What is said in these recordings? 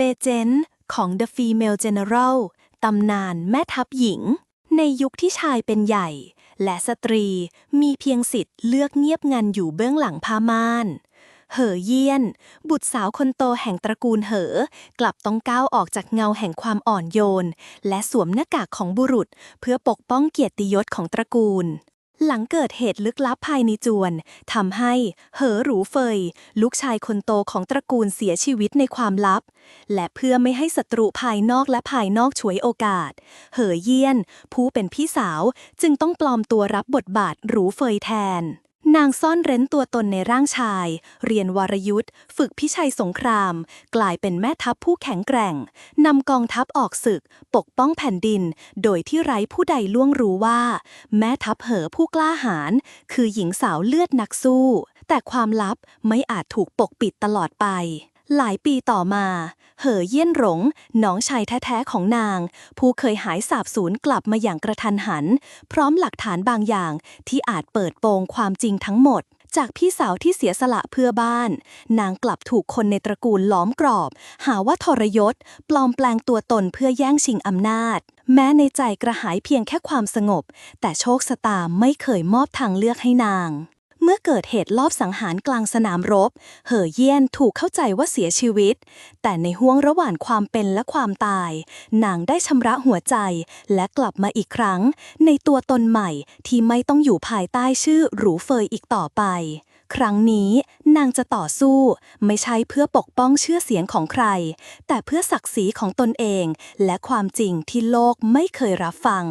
Legend ของ The Female General ตำนานแม่ทัพหญิง ในยุคที่ชายเป็นใหญ่ และสตรีมีเพียงสิทธิ์เลือกเงียบงันอยู่เบื้องหลังผ้าม่านเหอเยี่ยน บุตรสาวคนโตแห่งตระกูลเหอ กลับต้องก้าวออกจากเงาแห่งความอ่อนโยน และสวมหน้ากากของบุรุษ เพื่อปกป้องเกียรติยศของตระกูล หลังเกิดเหตุลึกลับภายในจวนทำให้เหอหรูเฟย ลูกชายคนโตของตระกูลเสียชีวิตในความลับ และเพื่อไม่ให้ศัตรูภายนอกและภายนอกฉวยโอกาส เหอเยี่ยน ผู้เป็นพี่สาวจึงต้องปลอมตัวรับบทบาทหรูเฟยแทน นางซ่อนเร้นตัวตนในร่างชาย เรียนวรยุทธ์ ฝึกพิชัยสงคราม กลายเป็นแม่ทัพผู้แข็งแกร่ง นำกองทัพออกศึก ปกป้องแผ่นดิน โดยที่ไร้ผู้ใดล่วงรู้ว่า แม่ทัพเหอผู้กล้าหาญคือหญิงสาวเลือดนักสู้ แต่ความลับไม่อาจถูกปกปิดตลอดไป หลายปีต่อมา เหอเยี่ยนหลงน้องชายแท้ๆของนาง ผู้เคยหายสาบสูญกลับมาอย่างกระทันหัน พร้อมหลักฐานบางอย่างที่อาจเปิดโปงความจริงทั้งหมด จากพี่สาวที่เสียสละเพื่อบ้าน นางกลับถูกคนในตระกูลล้อมกรอบ หาว่าทรยศ ปลอมแปลงตัวตนเพื่อแย่งชิงอำนาจ แม้ในใจกระหายเพียงแค่ความสงบ แต่โชคชะตาไม่เคยมอบทางเลือกให้นาง เมื่อเกิดเหตุลอบสังหารกลางสนามรบ เหอเยี่ยนถูกเข้าใจว่าเสียชีวิต แต่ในห้วงระหว่างความเป็นและความตาย นางได้ชำระหัวใจและกลับมาอีกครั้ง ในตัวตนใหม่ที่ไม่ต้องอยู่ภายใต้ชื่อหรูเฟยอีกต่อไป ครั้งนี้นางจะต่อสู้ ไม่ใช่เพื่อปกป้องเชื่อเสียงของใคร แต่เพื่อศักดิ์ศรีของตนเอง และความจริงที่โลกไม่เคยรับฟัง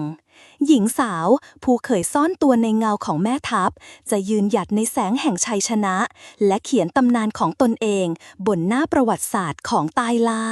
หญิงสาว ผู้เคยซ่อนตัวในเงาของแม่ทัพ จะยืนหยัดในแสงแห่งชัยชนะ และเขียนตำนานของตนเอง บนหน้าประวัติศาสตร์ของใต้ล่า